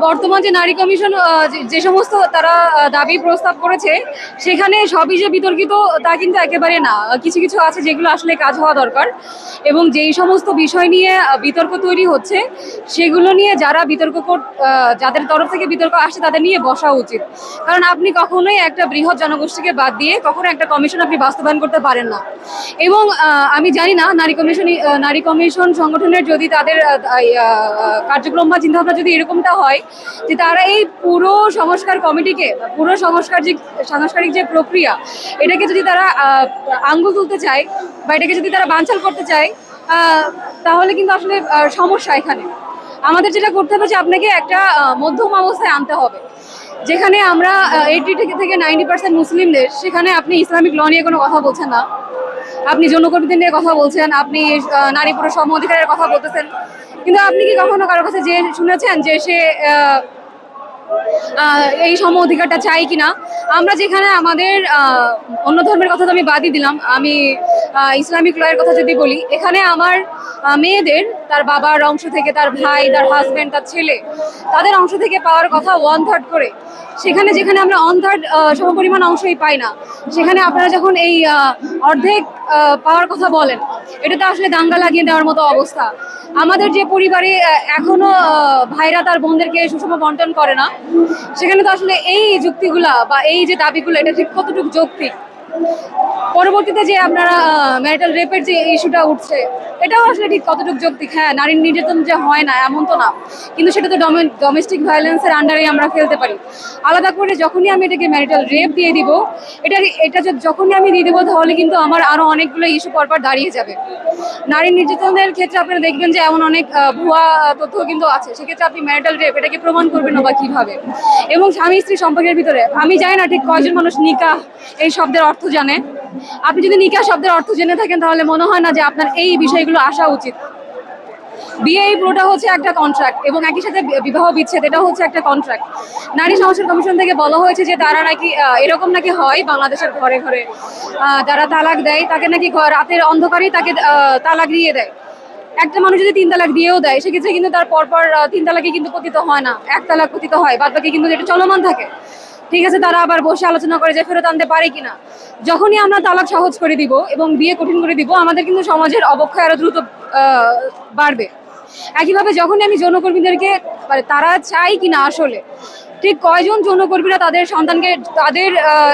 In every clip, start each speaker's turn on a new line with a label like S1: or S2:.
S1: বর্তমান যে নারী কমিশন যে- সমস্ত তারা দাবি প্রস্তাব করেছে, সেখানে সবই যে বিতর্কিত, তা কিন্তু একেবারে না। কিছু কিছু আছে যেগুলো আসলে কাজ হওয়া দরকার। এবং যেই সমস্ত বিষয় নিয়ে বিতর্ক তৈরি হচ্ছে, সেগুলো নিয়ে যারা বিতর্ক যাদের তরফ থেকে বিতর্ক আসছে, তাদের নিয়ে বসা উচিত। কারণ আপনি কখনোই একটা বৃহৎ জনগোষ্ঠীকে বাদ দিয়ে কখনো একটা কমিশন আপনি বাস্তবায়ন করতে পারেন না। এবং আমি জানি না, নারী কমিশন নারী কমিশন সংগঠনের যদি তাদের কার্যক্রম বা চিন্তাভাবনা যদি এরকমটা হয় যে তারা এই পুরো সংস্কার কমিটিকে পুরো সংস্কার যে, সাংস্কারিক যে প্রক্রিয়া, এটাকে যদি তারা আঙ্গুল তুলতে চায় বা এটাকে যদি তারা বানচাল করতে চায় তাহলে কিন্তু আসলে সমস্যা এখানে। আমাদের যেটা করতে হবে যে আপনাকে একটা মধ্যম অবস্থায় আনতে হবে। যেখানে আমরা এইটি থেকে নাইনটি পার্সেন্ট মুসলিম দেশ সেখানে আপনি ইসলামিক ল নিয়ে কোনো কথা বলছেন না। আপনি যৌনকর্মীদের নিয়ে কথা বলছেন, আপনি নারী পুরুষ সম অধিকারের কথা বলতেছেন। কিন্তু আপনি কি কখনো কারও কাছে যে শুনেছেন যে সে এই সম অধিকারটা চাই কিনা? আমরা যেখানে আমাদের অন্য ধর্মের কথা তো আমি বাদই দিলাম। আমি ইসলামিক লয়ের কথা যদি বলি, এখানে আমার মেয়েদের, তার বাবার অংশ থেকে তার ভাই, তার হাজব্যান্ড তার ছেলে, তাদের অংশ থেকে পাওয়ার কথা ওয়ান থার্ড করে। সেখানে যেখানে আমরা অন থার্ড সমপরিমাণ অংশই পাই না, সেখানে আপনারা যখন এই অর্ধেক পাওয়ার কথা বলেন এটা তো আসলে দাঙ্গা লাগিয়ে দেওয়ার মতো অবস্থা। আমাদের যে পরিবারে এখনও ভাইরা তার বোনদেরকে সুষম বন্টন করে না, সেখানে তো আসলে এই যুক্তিগুলা বা এই যে দাবিগুলো, এটা ঠিক কতটুকু যৌক্তিক? পরবর্তীতে যে আপনারা ম্যারিটাল রেপের যে ইস্যুটা উঠছে, এটাও আসলে ঠিক কতটুকু যৌক্তিক? হ্যাঁ নারীর নির্যাতন যে হয় না, এমন তো না। কিন্তু সেটা তো ডোমেস্টিক ভায়োলেন্সের আন্ডারে আমরা ফেলতে পারি। আলাদা করে যখনই আমি এটাকে ম্যারিটাল রেপ দিয়ে দিব, এটা এটা যখনই আমি দিয়ে দেবো, তাহলে কিন্তু আমার আরও অনেকগুলো ইস্যু পরপর দাঁড়িয়ে যাবে। নারী নির্যাতনের ক্ষেত্রে আপনারা দেখবেন যে এমন অনেক ভুয়া তথ্য কিন্তু আছে। সেক্ষেত্রে আপনি ম্যারিটাল রেপ এটাকে প্রমাণ করবেন না বা কীভাবে। এবং স্বামী স্ত্রী সম্পর্কের ভিতরে, আমি জানি না ঠিক কয়জন মানুষ নিকাহ, এই শব্দের অর্থ জানে আপনি যদি নিকাহ শব্দের অর্থ জেনে থাকেন, তাহলে মনে হয় না যে আপনার এই বিষয়গুলো আসা উচিত। বিয়ে এই পুরোটা হচ্ছে একটা কন্ট্রাক্ট এবং একই সাথে বিবাহ বিচ্ছেদ, এটা হচ্ছে একটা কন্ট্রাক্ট নারী সংস্কার কমিশন থেকে বলা হয়েছে যে তারা নাকি এরকম নাকি হয় বাংলাদেশের ঘরে ঘরে। যারা তালাক দেয়, তাকে নাকি রাতের অন্ধকারেই তাকে তালাক দিয়ে দেয়। একটা মানুষ যদি তিন তালাক দিয়েও দেয়, সেক্ষেত্রে কিন্তু তার পরপর তিন তালাকে কিন্তু পতিত হয় না। এক তালাক পতিত হয় বাদ বাকি কিন্তু এটা চলমান থাকে। ঠিক আছে, তারা আবার বসে আলোচনা করে যে ফেরত আনতে পারে কিনা। যখনই আমরা তালাক সহজ করে দিব এবং বিয়ে কঠিন করে দিব, আমাদের কিন্তু সমাজের অবক্ষয় আরও দ্রুত বাড়বে। একইভাবে যখনই আমি যৌনকর্মীদেরকে মানে তারা চাই কিনা আসলে, ঠিক কয়জন যৌনকর্মীরা তাদের সন্তানকে তাদের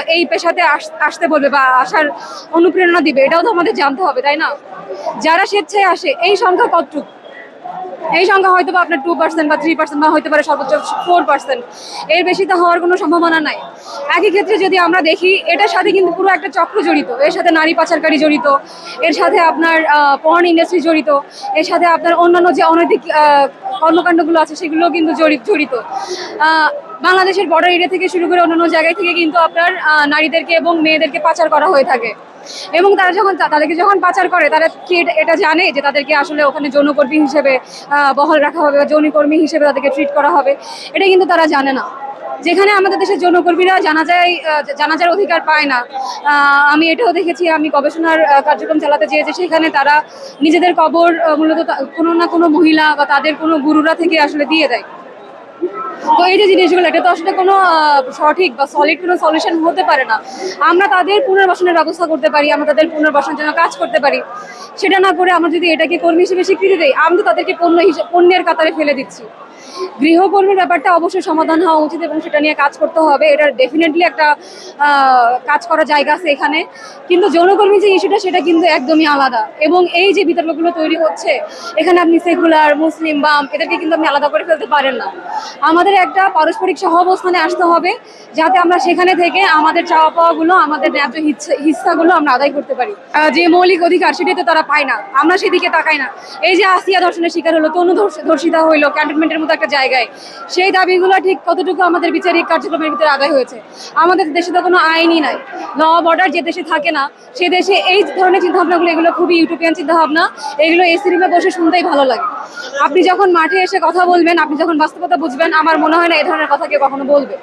S1: এই পেশাতে আস- আসতে বলবে বা আসার অনুপ্রেরণা দিবে, এটাও তো আমাদের জানতে হবে, তাই না? যারা স্বেচ্ছায় আসে, এই সংখ্যা কতটুকু? এই সংখ্যা হয়তো বা আপনার টু পার্সেন্ট বা থ্রি পার্সেন্ট বা হতে পারে সর্বোচ্চ ফোর পার্সেন্ট এর বেশি তো হওয়ার কোনো সম্ভাবনা নাই। একই ক্ষেত্রে যদি আমরা দেখি, এটার সাথে কিন্তু পুরো একটা চক্র জড়িত। এর সাথে নারী পাচারকারী জড়িত, এর সাথে আপনার পর্ন ইন্ডাস্ট্রি জড়িত, এর সাথে আপনার অন্যান্য যে অনৈতিক কর্মকাণ্ডগুলো আছে, সেগুলোও কিন্তু জড়িত। বাংলাদেশের বর্ডার এরিয়া থেকে শুরু করে অন্যান্য জায়গায় থেকে কিন্তু আপনার নারীদেরকে এবং মেয়েদেরকে পাচার করা হয়ে থাকে। এবং তারা যখন তাদেরকে যখন পাচার করে, তারা কি এটা- জানে যে তাদেরকে আসলে ওখানে যৌনকর্মী হিসেবে বহাল রাখা হবে বা যৌনকর্মী হিসেবে তাদেরকে ট্রিট করা হবে? এটা কিন্তু তারা জানে না। যেখানে আমাদের দেশের যৌনকর্মীরা জানা যায় জানা জানাজার অধিকার পায় না। আমি এটাও দেখেছি, আমি গবেষণার কার্যক্রম চালাতে চেয়েছি, সেখানে তারা নিজেদের কবর মূলত কোনো না কোনো মহিলা বা তাদের কোনো গুরুরা থেকে আসলে দিয়ে দেয়। তো এই যে জিনিসগুলো, এটা তো আসলে কোনো সঠিক বা সলিড কোনো সলিউশন হতে পারে না। আমরা তাদের পুনর্বাসনের ব্যবস্থা করতে পারি, আমরা তাদের পুনর্বাসনের জন্য কাজ করতে পারি। সেটা না করে আমরা যদি এটাকে কর্মী হিসেবে স্বীকৃতি দেয় আমি তো তাদেরকে পণ্য হিসেবে পণ্যের কাতারে ফেলে দিচ্ছি। গৃহকর্মীর ব্যাপারটা অবশ্যই সমাধান হওয়া উচিত এবং সেটা নিয়ে কাজ করতে হবে। এটা ডেফিনেটলি একটা কাজ করার জায়গা আছে এখানে। কিন্তু যৌনকর্মী যে ইস্যুটা সেটা কিন্তু একদমই আলাদা। এবং এই যে বিতর্কগুলো তৈরি হচ্ছে, এখানে আপনি সেকুলার, মুসলিম, বাম, এদেরকে কিন্তু আপনি আলাদা করে ফেলতে পারেন না। আমাদের একটা পারস্পরিক সহ অবস্থানে আসতে হবে, যাতে আমরা সেখানে থেকে আমাদের চাওয়া পাওয়াগুলো আমাদের ন্যায্য হিস্সাগুলো আমরা আদায় করতে পারি। যে মৌলিক অধিকার, সেটাই তো তারা পায় না। আমরা সেদিকে তাকাই না। এই যে আসিয়া ধর্ষণের শিকার হলো, তনু ধর্ষ- ধর্ষিতা হইল ক্যান্টনমেন্টের মতো একটা জায়গায়। সেই দাবিগুলো ঠিক কতটুকু আমাদের বিচারিক কার্যক্রমের ভিতরে আদায় হয়েছে? আমাদের দেশে তো কোনো আইনই নাই। ল বর্ডার যে দেশে থাকে না, সে দেশে এই ধরনের চিন্তাভাবনাগুলো, এগুলো খুবই ইউটোপিয়ান চিন্তাভাবনা। এগুলো এসি রুমে বসে শুনতেই ভালো লাগে। আপনি যখন মাঠে এসে কথা বলবেন, আপনি যখন বাস্তবতা বুঝবেন, আমার মনে হয় না এই ধরনের কথা কেউ কখনো বলবে।